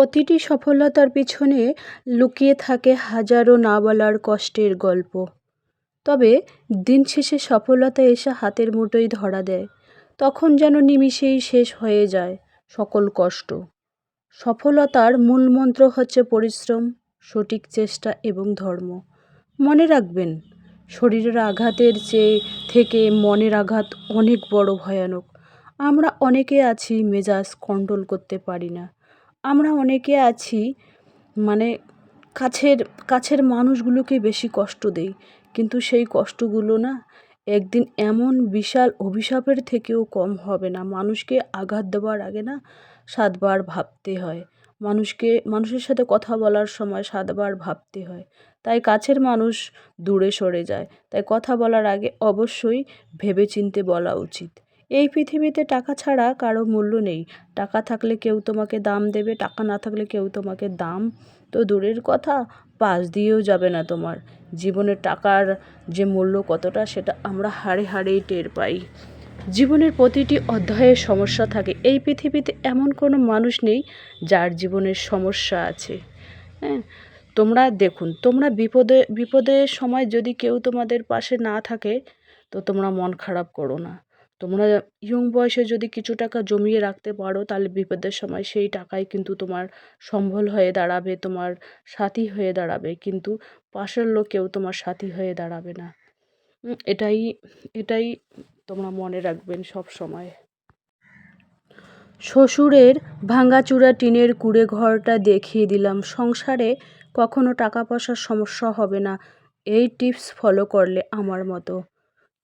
প্রতিটি সফলতার পিছনে লুকিয়ে থাকে হাজারো না বলার কষ্টের গল্প। তবে দিন শেষে সফলতা এসে হাতের মুঠোয় ধরা দেয়। তখন যেন নিমিষেই শেষ হয়ে যায় সকল কষ্ট। সফলতার মূল মন্ত্র হচ্ছে পরিশ্রম, সঠিক চেষ্টা এবং ধর্ম। মনে রাখবেন, শরীরের আঘাতের চেয়ে থেকে মনের আঘাত অনেক বড় ভয়ানক। আমরা অনেকে আছি মেজাজ কন্ট্রোল করতে পারি না। আমরা অনেকে আছি মানে কাছের কাছের মানুষগুলোকে বেশি কষ্ট দেই। কিন্তু সেই কষ্টগুলো না একদিন এমন বিশাল অভিশাপের থেকেও কম হবে না। মানুষকে আঘাত দেওয়ার আগে না সাতবার ভাবতে হয়। মানুষকে, মানুষের সাথে কথা বলার সময় সাতবার ভাবতে হয়। তাই কাছের মানুষ দূরে সরে যায়। তাই কথা বলার আগে অবশ্যই ভেবেচিন্তে বলা উচিত। এই পৃথিবীতে টাকা ছাড়া কারও মূল্য নেই। টাকা থাকলে কেউ তোমাকে দাম দেবে, টাকা না থাকলে কেউ তোমাকে দাম। তো দূরের কথা, পাশ দিয়েও যাবে না তোমার। জীবনের টাকার যে মূল্য কতটা, সেটা আমরা হাড়ে হাড়েই টের পাই। জীবনের প্রতিটি অধ্যায়ে সমস্যা থাকে। এই পৃথিবীতে এমন কোনো মানুষ নেই যার জীবনের সমস্যা আছে। হ্যাঁ তোমরা দেখুন, তোমরা বিপদে, বিপদের সময় যদি কেউ তোমাদের পাশে না থাকে, তো তোমরা মন খারাপ করো না। তোমরা ইয়ং বয়সে যদি কিছু টাকা জমিয়ে রাখতে পারো, তাহলে বিপদের সময় সেই টাকাই কিন্তু তোমার সম্বল হয়ে দাঁড়াবে, তোমার সাথী হয়ে দাঁড়াবে। কিন্তু পাশের লোক কেউ তোমার সাথী হয়ে দাঁড়াবে না। এটাই এটাই তোমরা মনে রাখবেন সব সময়। শ্বশুরের ভাঙাচুরা টিনের কুড়ে ঘরটা দেখিয়ে দিলাম। সংসারে কখনো টাকা পয়সার সমস্যা হবে না। এই টিপস ফলো করলে আমার মতো।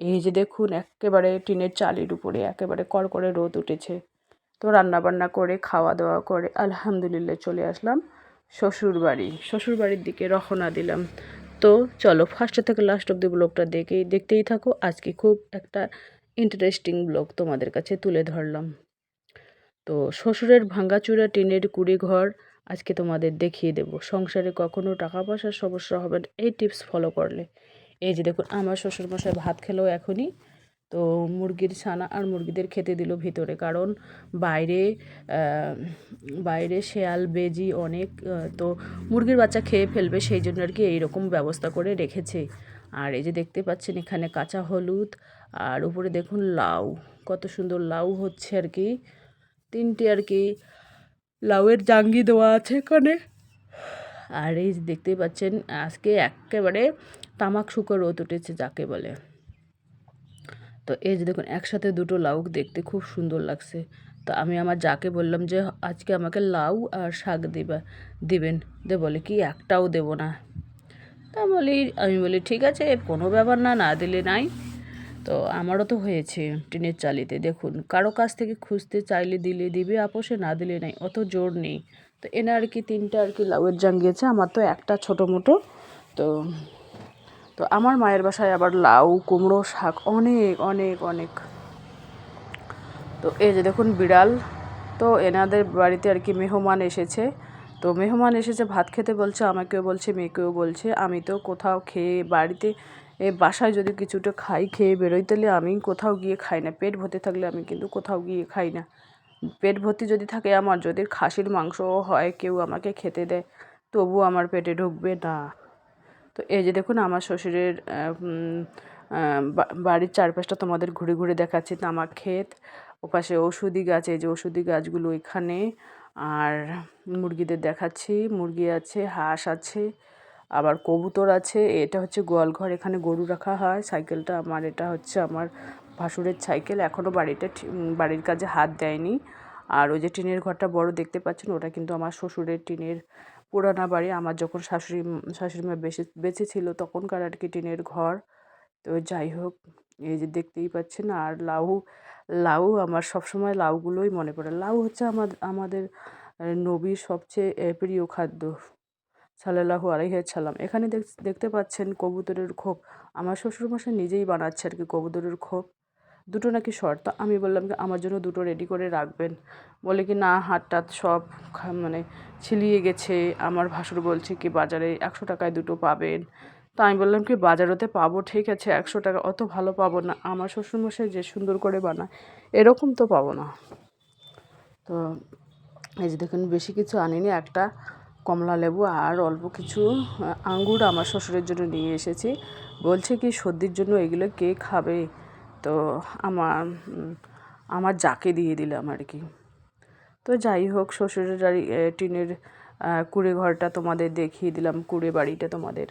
এই যে দেখুন, একেবারে টিনের চালের উপরে একেবারে কড়কড়ে রোদ উঠেছে। তো রান্না বান্না করে খাওয়া দাওয়া করে, আলহামদুলিল্লাহ চলে আসলাম শ্বশুর বাড়ি শ্বশুর বাড়ির দিকে রওনা দিলাম। তো চলো ফার্স্ট থেকে লাস্ট অব দি ব্লগটা দেখেই, দেখতেই থাকো। আজকে খুব একটা ইন্টারেস্টিং ব্লগ তোমাদের কাছে তুলে ধরলাম। তো শ্বশুরের ভাঙ্গাচুরা টিনের কুড়ি ঘর আজকে তোমাদের দেখিয়ে দেব। সংসারে কখনো টাকা পয়সার সমস্যা হবে না, এই টিপস ফলো করলে। এই যে দেখুন, আমার শ্বশুরমশাই ভাত খেলো এখনই। তো মুরগির ছানা আর মুরগিদের খেতে দিল ভিতরে। কারণ বাইরে বাইরে শেয়াল, বেজি অনেক তো মুরগির বাচ্চা খেয়ে ফেলবে সেই জন্য আর কি এইরকম ব্যবস্থা করে রেখেছে। আর এই যে দেখতে পাচ্ছেন এখানে কাঁচা হলুদ, আর উপরে দেখুন লাউ, কত সুন্দর লাউ হচ্ছে আর কি। তিনটে আর কি লাউয়ের জাঙ্গি দেওয়া আছে এখানে। আর এই দেখতে পাচ্ছেন, আজকে একেবারে তামাক শুকো রোদ উঠেছে যাকে বলে। তো এই যে দেখুন, একসাথে দুটো লাউ দেখতে খুব সুন্দর লাগছে। তো আমি আমার যাকে বললাম যে, আজকে আমাকে লাউ আর শাক দিবা, দিবেন। দে বলে, কি একটাও দেবো না। তা বলি, আমি বলি, ঠিক আছে, কোনো ব্যাপার না না দিলে নাই। তো আমারও তো হয়েছে টিনের চালিতে। দেখুন, কারও কাছ থেকে খুঁজতে চাইলে দিলে দিবে, আপোষে না দিলে নাই, অত জোর নেই। তো এনে আর কি তিনটা আর কি লাউয়ের জাঙ্গিয়েছে আমার তো একটা ছোটো মোটো। তো তো আমার মায়ের বাসায় আবার লাউ, কুমড়ো, শাক অনেক অনেক অনেক। তো এই যে দেখুন বিড়াল, তো এনাদের বাড়িতে আর কি মেহমান এসেছে। তো মেহমান এসেছে, ভাত খেতে বলছে, আমাকেও বলছে, মেয়েকেও বলছে। আমি তো কোথাও খেয়ে, বাড়িতে, এ বাসায় যদি কিছুটা খাই, খেয়ে বেরোই, তাহলে আমি কোথাও গিয়ে খাই না। পেট ভর্তি থাকলে আমি কিন্তু কোথাও গিয়ে খাই না। পেট ভর্তি যদি থাকে আমার, যদি খাসির মাংসও হয়, কেউ আমাকে খেতে দেয় তবু আমার পেটে ঢুকবে না। তো এই যে দেখুন, আমার শ্বশুরের বাড়ির চারপাশটা তোমাদের ঘুরে ঘুরে দেখাচ্ছি, তামাক ক্ষেত, ওপাশে ওষুধি গাছ, এই যে ওষুধি গাছগুলো এখানে, আর মুরগিদের দেখাচ্ছি, মুরগি আছে, হাঁস আছে, আবার কবুতর আছে, এটা হচ্ছে গোয়ালঘর এখানে গরু রাখা হয়, সাইকেলটা আমার, এটা হচ্ছে আমার ভাসুরের সাইকেল এখনও বাড়িটা বাড়ির কাজে হাত দেয়নি, আর ওই যে টিনের ঘরটা বড় দেখতে পাচ্ছেন, ওটা কিন্তু আমার শ্বশুরের টিনের পুরানা বাড়ি, আমার যখন শাশুড়ি শাশুড়ি মা বেঁচে বেঁচে ছিল তখনকার আর কি টিনের ঘর। তো যাই হোক, এই যে দেখতেই পাচ্ছেন, আর লাউ লাউ আমার সবসময় লাউগুলোই মনে পড়ে। লাউ হচ্ছে আমার আমাদের নবীর সবচেয়ে প্রিয় খাদ্য। সাল্লাল্লাহু আলাইহি সাল্লাম এখানে দেখ- দেখতে পাচ্ছেন কবুতরের খোপ। আমার শ্বশুরমশাই নিজেই বানাচ্ছে আর কি কবুতরের খোপ। দুটো নাকি শর্ট? তো আমি বললাম কি, আমার জন্য দুটো রেডি করে রাখবেন। বলে কি, না হাত টাত সব মানে ছিলিয়ে গেছে। আমার ভাসুর বলছে কি, বাজারে একশো টাকায় দুটো পাবেন। তো আমি বললাম কি বাজারেতে পাবো, ঠিক আছে, একশো টাকা, অত ভালো পাবো না। আমার শ্বশুরমশাই যে সুন্দর করে বানায়, এরকম তো পাবো না। তো এই যে দেখুন, বেশি কিছু আনিনি, একটা কমলা লেবু আর অল্প কিছু আঙ্গুর আমার শ্বশুরের জন্য নিয়ে এসেছি। বলছে কি, সর্দির জন্য এগুলো কে খাবে? তো আমার আমার যাকে দিয়ে দিলাম আর কি? তো যাই হোক, শ্বশুরের বাড়ি টিনের কুড়ে ঘরটা তোমাদের দেখিয়ে দিলাম, কুড়ে বাড়িটা তোমাদের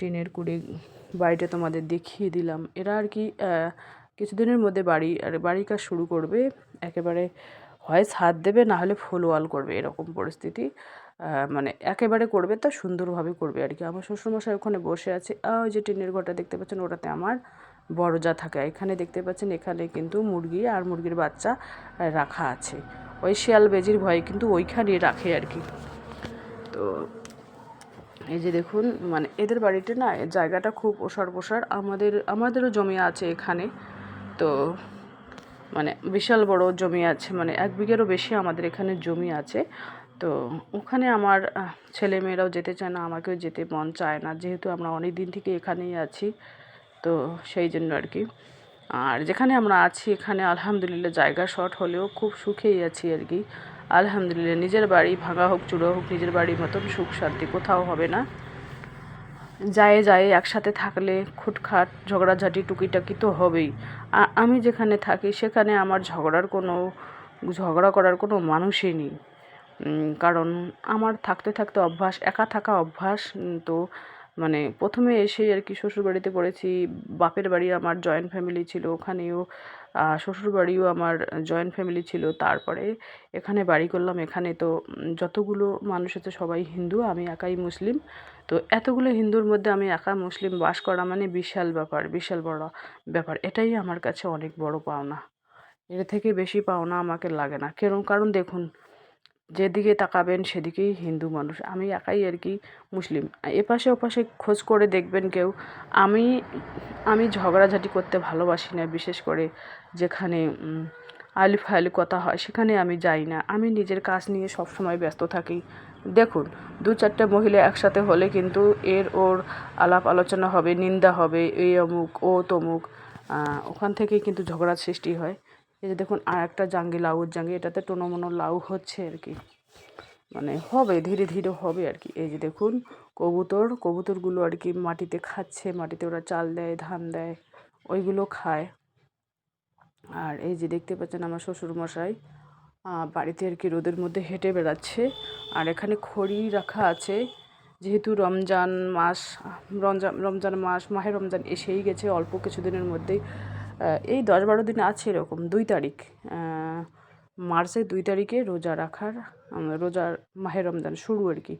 টিনের কুড়ে বাড়িটা তোমাদের দেখিয়ে দিলাম। এরা আর কি কিছুদিনের মধ্যে বাড়ি, আর বাড়ি কাজ শুরু করবে, একেবারে হয় ছাদ দেবে, না হলে ফুল ওয়াল করবে, এরকম পরিস্থিতি। মানে একেবারে করবে তা সুন্দরভাবে করবে আর কি। আমার শ্বশুরমশাই ওখানে বসে আছে। ওই যে টিনের ঘরটা দেখতে পাচ্ছেন, ওটাতে আমার বড় যা থাকে। এখানে দেখতে পাচ্ছেন, এখানে কিন্তু মুরগি আর মুরগির বাচ্চা রাখা আছে। ওই শিয়াল বেজির ভয়ে কিন্তু ওইখানে রাখে আর কি। তো এই যে দেখুন মানে এদের বাড়িতে না জায়গাটা খুব ওসার পোসার আমাদের, আমাদেরও জমি আছে এখানে। তো মানে বিশাল বড় জমি আছে মানে এক বিঘেরও বেশি আমাদের এখানে জমি আছে। তো ওখানে আমার ছেলেমেয়েরাও যেতে চায় না, আমাকেও যেতে মন চায় না। যেহেতু আমরা অনেক দিন থেকে এখানেই আছি তো সেই জন্য আর কি। আর যেখানে আমরা আছি, এখানে আলহামদুলিল্লাহ জায়গা শর্ট হলেও খুব সুখেই আছি আর কি। আলহামদুলিল্লাহ, নিজের বাড়ি ভাঙা হোক চূড়ো হোক, নিজের বাড়ির মতন সুখ শান্তি কোথাও হবে না। যায় যায় একসাথে থাকলে খুটখাট ঝগড়াঝাটি টুকিটাকি তো হবেই। আমি যেখানে থাকি, সেখানে আমার ঝগড়ার কোনো, ঝগড়া করার কোনো মানুষই নেই। কারণ আমার থাকতে থাকতে অভ্যাস, একা থাকা অভ্যাস তো মানে প্রথমে এসেই আর কি শ্বশুরবাড়িতে পড়েছি। বাপের বাড়ি আমার জয়েন্ট ফ্যামিলি ছিল ওখানেও শ্বশুরবাড়িও আমার জয়েন্ট ফ্যামিলি ছিল তারপরে এখানে বাড়ি করলাম। এখানে তো যতগুলো মানুষ আছে সবাই হিন্দু, আমি একাই মুসলিম। তো এতগুলো হিন্দুর মধ্যে আমি একা মুসলিম বাস করা মানে বিশাল ব্যাপার, বিশাল বড় ব্যাপার। এটাই আমার কাছে অনেক বড় পাওনা। এর থেকে বেশি পাওনা আমাকে লাগে না। কেন কারণ দেখুন যেদিকে তাকাবেন সেদিকেই হিন্দু মানুষ। আমি একাই আর কি মুসলিম। এপাশে ওপাশে খোঁজ করে দেখবেন কেউ। আমি আমি ঝগড়াঝাটি করতে ভালোবাসি না, বিশেষ করে যেখানে আলি ফাইলি কথা হয়, সেখানে আমি যাই না। আমি নিজের কাজ নিয়ে সবসময় ব্যস্ত থাকি। দেখুন, দু চারটে মহিলা একসাথে হলে কিন্তু এর ওর আলাপ আলোচনা হবে, নিন্দা হবে, এই অমুক, ও তমুক। ওখান থেকেই কিন্তু ঝগড়ার সৃষ্টি হয়। এই যে দেখুন আর একটা জাঙ্গি লাউর জাঙ্গি, এটাতে টোনো মোনো লাউ হচ্ছে আর কি। মানে হবে, ধীরে ধীরে হবে আর কি। এই যে দেখুন, কবুতর, কবুতরগুলো আর কি মাটিতে খাচ্ছে, মাটিতে ওরা চাল দেয়, ধান দেয়, ওইগুলো খায়। আর এই যে দেখতে পাচ্ছেন আমার শ্বশুরমশাই বাড়িতে আর কি রোদের মধ্যে হেঁটে বেড়াচ্ছে। আর এখানে খড়ি রাখা আছে। যেহেতু রমজান মাস রমজান রমজান মাস, মাহে রমজান এসেই গেছে, অল্প কিছুদিনের মধ্যেই এই দশ বারো দিন আছে এরকম, দুই তারিখ। মার্চের দুই তারিখে রোজা রাখার রোজার মাহে রমজান শুরু আর কি,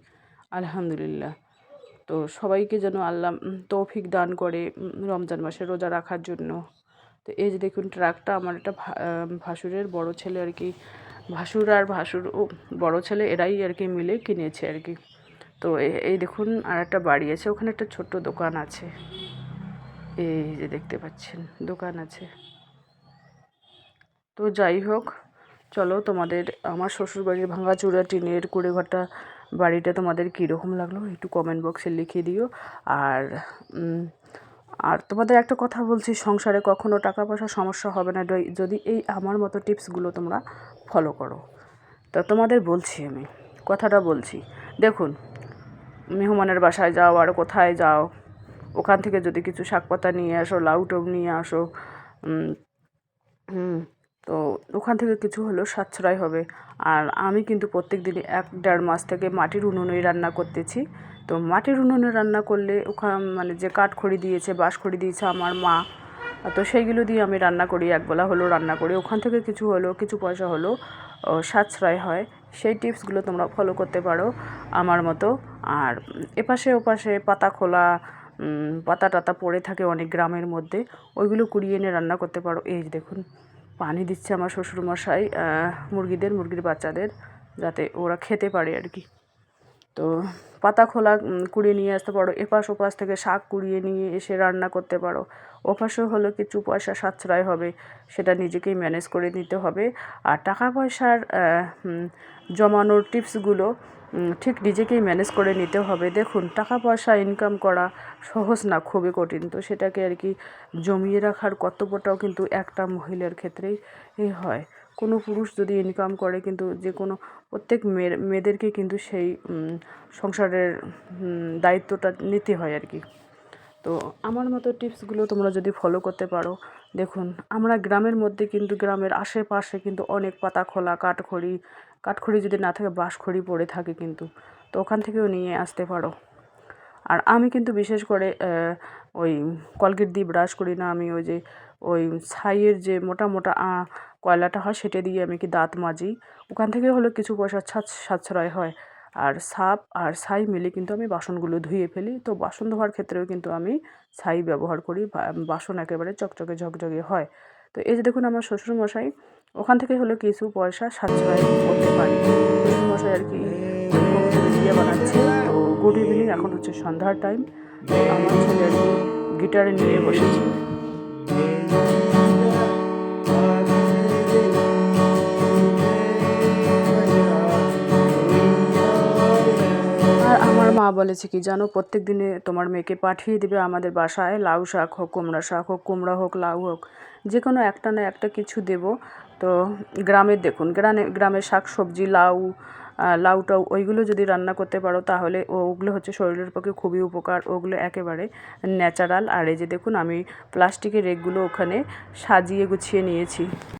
আলহামদুলিল্লাহ। তো সবাইকে যেন আল্লাহ তৌফিক দান করে রমজান মাসে রোজা রাখার জন্য। তো এই যে দেখুন, ট্রাকটা আমার একটা ভাসুরের বড় ছেলে আর কি, ভাসুর আর ভাসুর, ও বড় ছেলে এরাই আর কি মিলে কিনেছে আর কি। তো এই দেখুন আর একটা বাড়ি আছে, ওখানে একটা ছোট্ট দোকান আছে। এই যে দেখতে পাচ্ছেন, দোকান আছে। তো যাই হোক, চলো তোমাদের, আমার শ্বশুরবাড়ির ভাঙাচোরা টিনের কুড়ে ঘরটা বাড়িটা তোমাদের কীরকম লাগল একটু কমেন্ট বক্সে লিখে দিও। আর আর তোমাদের একটা কথা বলছি, সংসারে কখনো টাকা পয়সার সমস্যা হবে না, যদি এই আমার মতো টিপসগুলো তোমরা ফলো করো। তা তোমাদের বলছি আমি, কথাটা বলছি। দেখুন, মেহমানের বাসায় যাও আর কোথায় যাও ওখান থেকে যদি কিছু শাক পাতা নিয়ে আসো, লাউ টাউ নিয়ে আসো তো ওখান থেকে কিছু হলেও সাশ্রয় হবে। আর আমি কিন্তু প্রত্যেক দিনই এক দেড় মাস থেকে মাটির উনুনেই রান্না করতেছি। তো মাটির উনুনে রান্না করলে ওখান মানে যে কাঠ খড়ি দিয়েছে বাঁশ খড়ি দিয়েছে আমার মা, তো সেইগুলো দিয়ে আমি রান্না করি, একবেলা হলেও রান্না করি। ওখান থেকে কিছু হলো, কিছু পয়সা হলো সাশ্রয় হয়। সেই টিপসগুলো তোমরা ফলো করতে পারো আমার মতো। আর এপাশে ওপাশে পাতা খোলা পাতা টাতা পড়ে থাকে অনেক গ্রামের মধ্যে, ওইগুলো কুড়িয়ে এনে রান্না করতে পারো। এই দেখুন, পানি দিচ্ছে আমার শ্বশুরমশাই মুরগিদের, মুরগির বাচ্চাদের, যাতে ওরা খেতে পারে আর কি। তো পাতা খোলা কুড়িয়ে নিয়ে আসতে পারো। এপাশ ওপাশ থেকে শাক কুড়িয়ে নিয়ে এসে রান্না করতে পারো। ওপাশেও হলো কিছু পয়সা সাশ্রয় হবে, সেটা নিজেকেই ম্যানেজ করে নিতে হবে। আর টাকা পয়সার জমানোর টিপসগুলো ঠিক নিজেকেই ম্যানেজ করে নিতে হবে। দেখুন টাকা পয়সা ইনকাম করা সহজ না, খুবই কঠিন। তো সেটাকে আর কি জমিয়ে রাখার কর্তব্যটাও কিন্তু একটা মহিলার ক্ষেত্রেই হয়। কোনো পুরুষ যদি ইনকাম করে কিন্তু যে কোনো প্রত্যেক মেয়ের মেয়েদেরকে কিন্তু সেই সংসারের দায়িত্বটা নিতে হয় আর কি। তো আমার মতো টিপসগুলো তোমরা যদি ফলো করতে পারো, দেখুন, আমরা গ্রামের মধ্যে কিন্তু, গ্রামের আশেপাশে কিন্তু অনেক পাতা খোলা কাঠখড়ি কাঠখড়ি যদি না থাকে, বাঁশখড়ি পড়ে থাকে কিন্তু। তো ওখান থেকেও নিয়ে আসতে পারো। আর আমি কিন্তু বিশেষ করে ওই কলগেট দিয়ে ব্রাশ করি না, আমি ওই যে, ওই ছাইয়ের যে মোটা মোটা কয়লাটা হয়, সেটা দিয়ে আমি কি দাঁত মাজি। ওখান থেকে হলো কিছু পয়সা ছাছ- সাশ্রয় হয়। আর সাপ আর ছাই মিলে কিন্তু আমি বাসনগুলো ধুয়ে ফেলি। তো বাসন ধোয়ার ক্ষেত্রেও কিন্তু আমি ছাই ব্যবহার করি বাসন একেবারে চকচকে ঝকঝকে হয়। তো এই যে দেখুন আমার শ্বশুরমশাই ওখান থেকে হলো কিছু পয়সা সাশ্রয় করতে পারি। মশাই আর কি ভিডিও বানাচ্ছে। তো গুড ইভিনিং এখন হচ্ছে সন্ধ্যার টাইম আমার ছেলে আর কি গিটারে নিয়ে বসেছে। মা বলেছে কি, জানো, প্রত্যেক দিনে তোমার মেয়েকে পাঠিয়ে দিবে আমাদের বাসায়। লাউ শাক হোক, কুমড়া শাক হোক, কুমড়া হোক, লাউ হোক। যে কোনো একটা না একটা কিছু দেব। তো গ্রামের দেখুন গ্রামে গ্রামের শাক সবজি লাউ লাউ টাউ ওইগুলো যদি রান্না করতে পারো তাহলে ওগুলো হচ্ছে শরীরের পক্ষে খুবই উপকার। ওগুলো একেবারে ন্যাচারাল। আর এই যে দেখুন, আমি প্লাস্টিকের রেকগুলো ওখানে সাজিয়ে গুছিয়ে নিয়েছি।